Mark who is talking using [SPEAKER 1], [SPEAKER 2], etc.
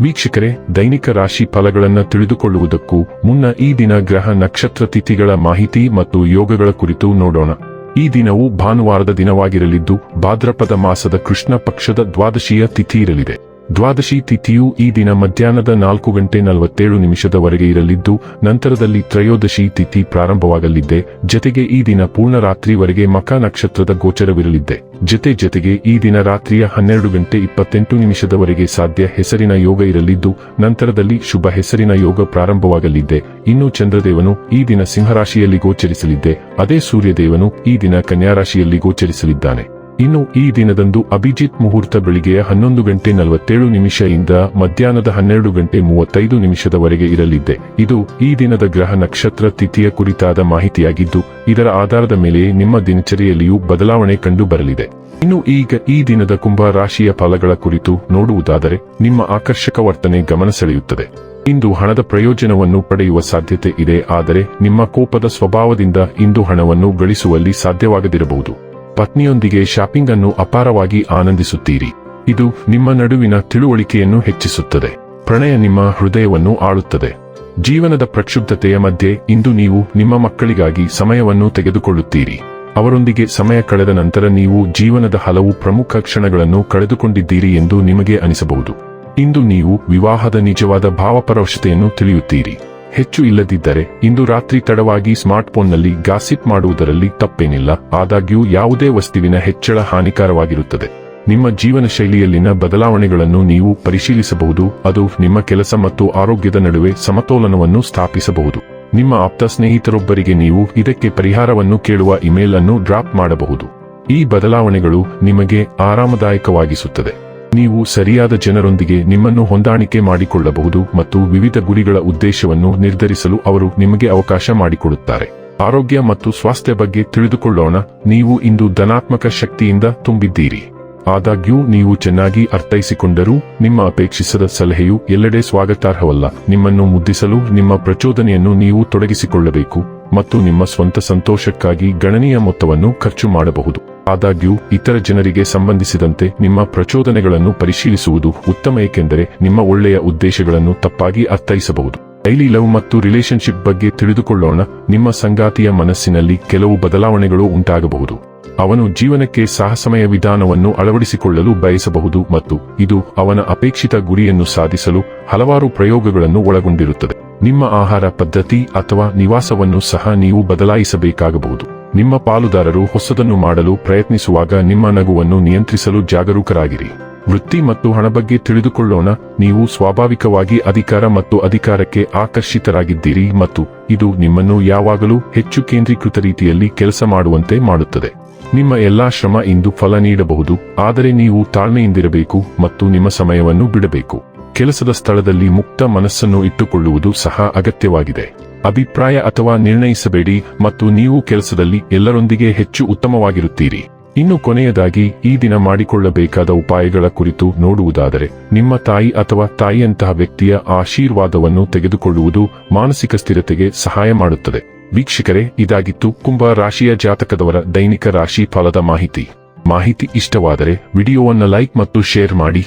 [SPEAKER 1] ವೀಕ್ಷಕರೇ, ದೈನಿಕ ರಾಶಿ ಫಲಗಳನ್ನು ತಿಳಿದುಕೊಳ್ಳುವುದಕ್ಕೂ ಮುನ್ನ ಈ ದಿನ ಗ್ರಹ ನಕ್ಷತ್ರ ತಿಥಿಗಳ ಮಾಹಿತಿ ಮತ್ತು ಯೋಗಗಳ ಕುರಿತು ನೋಡೋಣ. ಈ ದಿನವು ಭಾನುವಾರದ ದಿನವಾಗಿರಲಿದ್ದು, ಭಾದ್ರಪದ ಮಾಸದ ಕೃಷ್ಣ ಪಕ್ಷದ ದ್ವಾದಶಿಯ ತಿಥಿ ಇರಲಿದೆ. ದ್ವಾದಶಿ ತಿಥಿಯು ಈ ದಿನ ಮಧ್ಯಾಹ್ನದ ನಾಲ್ಕು ಗಂಟೆ ನಲವತ್ತೇಳು ನಿಮಿಷದವರೆಗೆ ಇರಲಿದ್ದು, ನಂತರದಲ್ಲಿ ತ್ರಯೋದಶಿ ತಿಥಿ ಪ್ರಾರಂಭವಾಗಲಿದ್ದೆ, ಜತೆಗೆ ಈ ದಿನ ಪೂರ್ಣ ರಾತ್ರಿವರೆಗೆ ಮಕ ನಕ್ಷತ್ರದ ಗೋಚರವಿರಲಿದ್ದೆ. ಜತೆ ಜತೆಗೆ ಈ ದಿನ ರಾತ್ರಿಯ ಹನ್ನೆರಡು ಗಂಟೆ ಇಪ್ಪತ್ತೆಂಟು ನಿಮಿಷದವರೆಗೆ ಸಾಧ್ಯ ಹೆಸರಿನ ಯೋಗ ಇರಲಿದ್ದು, ನಂತರದಲ್ಲಿ ಶುಭ ಹೆಸರಿನ ಯೋಗ ಪ್ರಾರಂಭವಾಗಲಿದ್ದೆ. ಇನ್ನು ಚಂದ್ರದೇವನು ಈ ದಿನ ಸಿಂಹರಾಶಿಯಲ್ಲಿ ಗೋಚರಿಸಲಿದ್ದೆ. ಅದೇ ಸೂರ್ಯದೇವನು ಈ ದಿನ ಕನ್ಯಾರಾಶಿಯಲ್ಲಿ ಗೋಚರಿಸಲಿದ್ದಾನೆ. ಇನ್ನು ಈ ದಿನದಂದು ಅಭಿಜಿತ್ ಮುಹೂರ್ತ ಬೆಳಿಗ್ಗೆಯ ಹನ್ನೊಂದು ಗಂಟೆ ನಲವತ್ತೇಳು ನಿಮಿಷದಿಂದ ಮಧ್ಯಾಹ್ನದ ಹನ್ನೆರಡು ಗಂಟೆ ಮೂವತ್ತೈದು ನಿಮಿಷದವರೆಗೆ ಇರಲಿದೆ. ಇದು ಈ ದಿನದ ಗ್ರಹ ನಕ್ಷತ್ರ ತಿಥಿಯ ಕುರಿತಾದ ಮಾಹಿತಿಯಾಗಿದ್ದು, ಇದರ ಆಧಾರದ ಮೇಲೆ ನಿಮ್ಮ ದಿನಚರಿಯಲ್ಲಿಯೂ ಬದಲಾವಣೆ ಕಂಡು ಬರಲಿದೆ ಇನ್ನು ಈಗ ಈ ದಿನದ ಕುಂಭ ರಾಶಿಯ ಫಲಗಳ ಕುರಿತು ನೋಡುವುದಾದರೆ, ನಿಮ್ಮ ಆಕರ್ಷಕ ವರ್ತನೆ ಗಮನ ಸೆಳೆಯುತ್ತದೆ. ಇಂದು ಹಣದ ಪ್ರಯೋಜನವನ್ನು ಪಡೆಯುವ ಸಾಧ್ಯತೆ ಇದೆ, ಆದರೆ ನಿಮ್ಮ ಕೋಪದ ಸ್ವಭಾವದಿಂದ ಇಂದು ಹಣವನ್ನು ಗಳಿಸುವಲ್ಲಿ ಸಾಧ್ಯವಾಗದಿರಬಹುದು. ಪತ್ನಿಯೊಂದಿಗೆ ಶಾಪಿಂಗ್ ಅನ್ನು ಅಪಾರವಾಗಿ ಆನಂದಿಸುತ್ತೀರಿ. ಇದು ನಿಮ್ಮ ನಡುವಿನ ತಿಳುವಳಿಕೆಯನ್ನು ಹೆಚ್ಚಿಸುತ್ತದೆ. ಪ್ರಣಯ ನಿಮ್ಮ ಹೃದಯವನ್ನು ಆಳುತ್ತದೆ. ಜೀವನದ ಪ್ರಕ್ಷುಬ್ಧತೆಯ ಮಧ್ಯೆ ಇಂದು ನೀವು ನಿಮ್ಮ ಮಕ್ಕಳಿಗಾಗಿ ಸಮಯವನ್ನು ತೆಗೆದುಕೊಳ್ಳುತ್ತೀರಿ. ಅವರೊಂದಿಗೆ ಸಮಯ ಕಳೆದ ನಂತರ ನೀವು ಜೀವನದ ಹಲವು ಪ್ರಮುಖ ಕ್ಷಣಗಳನ್ನು ಕಳೆದುಕೊಂಡಿದ್ದೀರಿ ಎಂದು ನಿಮಗೆ ಅನಿಸಬಹುದು. ಇಂದು ನೀವು ವಿವಾಹದ ನಿಜವಾದ ಭಾವಪರವಶತೆಯನ್ನು ತಿಳಿಯುತ್ತೀರಿ. ಹೆಚ್ಚು ಇಲ್ಲದಿದ್ದರೆ ಇಂದು ರಾತ್ರಿ ತಡವಾಗಿ ಸ್ಮಾರ್ಟ್ಫೋನ್ನಲ್ಲಿ ಗಾಸಿಪ್ ಮಾಡುವುದರಲ್ಲಿ ತಪ್ಪೇನಿಲ್ಲ, ಆದಾಗ್ಯೂ ಯಾವುದೇ ವಸ್ತುವಿನ ಹೆಚ್ಚಳ ಹಾನಿಕಾರವಾಗಿರುತ್ತದೆ. ನಿಮ್ಮ ಜೀವನ ಶೈಲಿಯಲ್ಲಿನ ಬದಲಾವಣೆಗಳನ್ನು ನೀವು ಪರಿಶೀಲಿಸಬಹುದು, ಅದು ನಿಮ್ಮ ಕೆಲಸ ಮತ್ತು ಆರೋಗ್ಯದ ನಡುವೆ ಸಮತೋಲನವನ್ನು ಸ್ಥಾಪಿಸಬಹುದು. ನಿಮ್ಮ ಆಪ್ತ ಸ್ನೇಹಿತರೊಬ್ಬರಿಗೆ ನೀವು ಇದಕ್ಕೆ ಪರಿಹಾರವನ್ನು ಕೇಳುವ ಇಮೇಲ್ ಅನ್ನು ಡ್ರಾಪ್ ಮಾಡಬಹುದು. ಈ ಬದಲಾವಣೆಗಳು ನಿಮಗೆ ಆರಾಮದಾಯಕವಾಗಿಸುತ್ತದೆ. ನೀವು ಸರಿಯಾದ ಜನರೊಂದಿಗೆ ನಿಮ್ಮನ್ನು ಹೊಂದಾಣಿಕೆ ಮಾಡಿಕೊಳ್ಳಬಹುದು ಮತ್ತು ವಿವಿಧ ಗುರಿಗಳ ಉದ್ದೇಶವನ್ನು ನಿರ್ಧರಿಸಲು ಅವರು ನಿಮಗೆ ಅವಕಾಶ ಮಾಡಿಕೊಡುತ್ತಾರೆ. ಆರೋಗ್ಯ ಮತ್ತು ಸ್ವಾಸ್ಥ್ಯ ಬಗ್ಗೆ ತಿಳಿದುಕೊಳ್ಳೋಣ. ನೀವು ಇಂದು ಧನಾತ್ಮಕ ಶಕ್ತಿಯಿಂದ ತುಂಬಿದ್ದೀರಿ. ಆದಾಗ್ಯೂ ನೀವು ಚೆನ್ನಾಗಿ ಅರ್ಥೈಸಿಕೊಂಡರೂ ನಿಮ್ಮ ಅಪೇಕ್ಷಿಸದ ಸಲಹೆಯು ಎಲ್ಲೆಡೆ ಸ್ವಾಗತಾರ್ಹವಲ್ಲ. ನಿಮ್ಮನ್ನು ಮುದ್ದಿಸಲು ನಿಮ್ಮ ಪ್ರಚೋದನೆಯನ್ನು ನೀವು ತೊಡಗಿಸಿಕೊಳ್ಳಬೇಕು ಮತ್ತು ನಿಮ್ಮ ಸ್ವಂತ ಸಂತೋಷಕ್ಕಾಗಿ ಗಣನೀಯ ಮೊತ್ತವನ್ನು ಖರ್ಚು ಮಾಡಬಹುದು. ಆದಾಗ್ಯೂ, ಇತರ ಜನರಿಗೆ ಸಂಬಂಧಿಸಿದಂತೆ ನಿಮ್ಮ ಪ್ರಚೋದನೆಗಳನ್ನು ಪರಿಶೀಲಿಸುವುದು ಉತ್ತಮ, ಏಕೆಂದರೆ ನಿಮ್ಮ ಒಳ್ಳೆಯ ಉದ್ದೇಶಗಳನ್ನು ತಪ್ಪಾಗಿ ಅರ್ಥೈಸಬಹುದು. ಡೈಲಿ ಲವ್ ಮತ್ತು ರಿಲೇಶನ್ಶಿಪ್ ಬಗ್ಗೆ ತಿಳಿದುಕೊಳ್ಳೋಣ. ನಿಮ್ಮ ಸಂಗಾತಿಯ ಮನಸ್ಸಿನಲ್ಲಿ ಕೆಲವು ಬದಲಾವಣೆಗಳು ಉಂಟಾಗಬಹುದು. ಅವನು ಜೀವನಕ್ಕೆ ಸಾಹಸಮಯ ವಿಧಾನವನ್ನು ಅಳವಡಿಸಿಕೊಳ್ಳಲು ಬಯಸಬಹುದು ಮತ್ತು ಇದು ಅವನ ಅಪೇಕ್ಷಿತ ಗುರಿಯನ್ನು ಸಾಧಿಸಲು ಹಲವಾರು ಪ್ರಯೋಗಗಳನ್ನು ಒಳಗೊಂಡಿರುತ್ತದೆ. ನಿಮ್ಮ ಆಹಾರ ಪದ್ಧತಿ ಅಥವಾ ನಿವಾಸವನ್ನು ಸಹ ನೀವು ಬದಲಾಯಿಸಬೇಕಾಗಬಹುದು. ನಿಮ್ಮ ಪಾಲುದಾರರು ಹೊಸದನ್ನು ಮಾಡಲು ಪ್ರಯತ್ನಿಸುವಾಗ ನಿಮ್ಮ ನಗುವನ್ನು ನಿಯಂತ್ರಿಸಲು ಜಾಗರೂಕರಾಗಿರಿ. ವೃತ್ತಿ ಮತ್ತು ಹಣ ಬಗ್ಗೆ ತಿಳಿದುಕೊಳ್ಳೋಣ. ನೀವು ಸ್ವಾಭಾವಿಕವಾಗಿ ಅಧಿಕಾರ ಮತ್ತು ಅಧಿಕಾರಕ್ಕೆ ಆಕರ್ಷಿತರಾಗಿದ್ದೀರಿ ಮತ್ತು ಇದು ನಿಮ್ಮನ್ನು ಯಾವಾಗಲೂ ಹೆಚ್ಚು ಕೇಂದ್ರೀಕೃತ ರೀತಿಯಲ್ಲಿ ಕೆಲಸ ಮಾಡುವಂತೆ ಮಾಡುತ್ತದೆ. ನಿಮ್ಮ ಎಲ್ಲಾ ಶ್ರಮ ಇಂದು ಫಲ ನೀಡಬಹುದು, ಆದರೆ ನೀವು ತಾಳ್ಮೆಯಿಂದಿರಬೇಕು ಮತ್ತು ನಿಮ್ಮ ಸಮಯವನ್ನು ಬಿಡಬೇಕು. ಕೆಲಸದ ಸ್ಥಳದಲ್ಲಿ ಮುಕ್ತ ಮನಸ್ಸನ್ನು ಇಟ್ಟುಕೊಳ್ಳುವುದು ಸಹ ಅಗತ್ಯವಾಗಿದೆ. ಅಭಿಪ್ರಾಯ ಅಥವಾ ನಿರ್ಣಯಿಸಬೇಡಿ ಮತ್ತು ನೀವು ಕೆಲಸದಲ್ಲಿ ಎಲ್ಲರೊಂದಿಗೆ ಹೆಚ್ಚು ಉತ್ತಮವಾಗಿರುತ್ತೀರಿ. ಇನ್ನು ಕೊನೆಯದಾಗಿ, ಈ ದಿನ ಮಾಡಿಕೊಳ್ಳಬೇಕಾದ ಉಪಾಯಗಳ ಕುರಿತು ನೋಡುವುದಾದರೆ, ನಿಮ್ಮ ತಾಯಿ ಅಥವಾ ತಾಯಿಯಂತಹ ವ್ಯಕ್ತಿಯ ಆಶೀರ್ವಾದವನ್ನು ತೆಗೆದುಕೊಳ್ಳುವುದು ಮಾನಸಿಕ ಸ್ಥಿರತೆಗೆ ಸಹಾಯ ಮಾಡುತ್ತದೆ. ವೀಕ್ಷಕರೇ, ಇದಾಗಿತ್ತು ಕುಂಭ ರಾಶಿಯ ಜಾತಕದವರ ದೈನಿಕ ರಾಶಿ ಫಲದ ಮಾಹಿತಿ. ಮಾಹಿತಿ ಇಷ್ಟವಾದರೆ, ವಿಡಿಯೋವನ್ನು ಲೈಕ್ ಮತ್ತು ಶೇರ್ ಮಾಡಿ.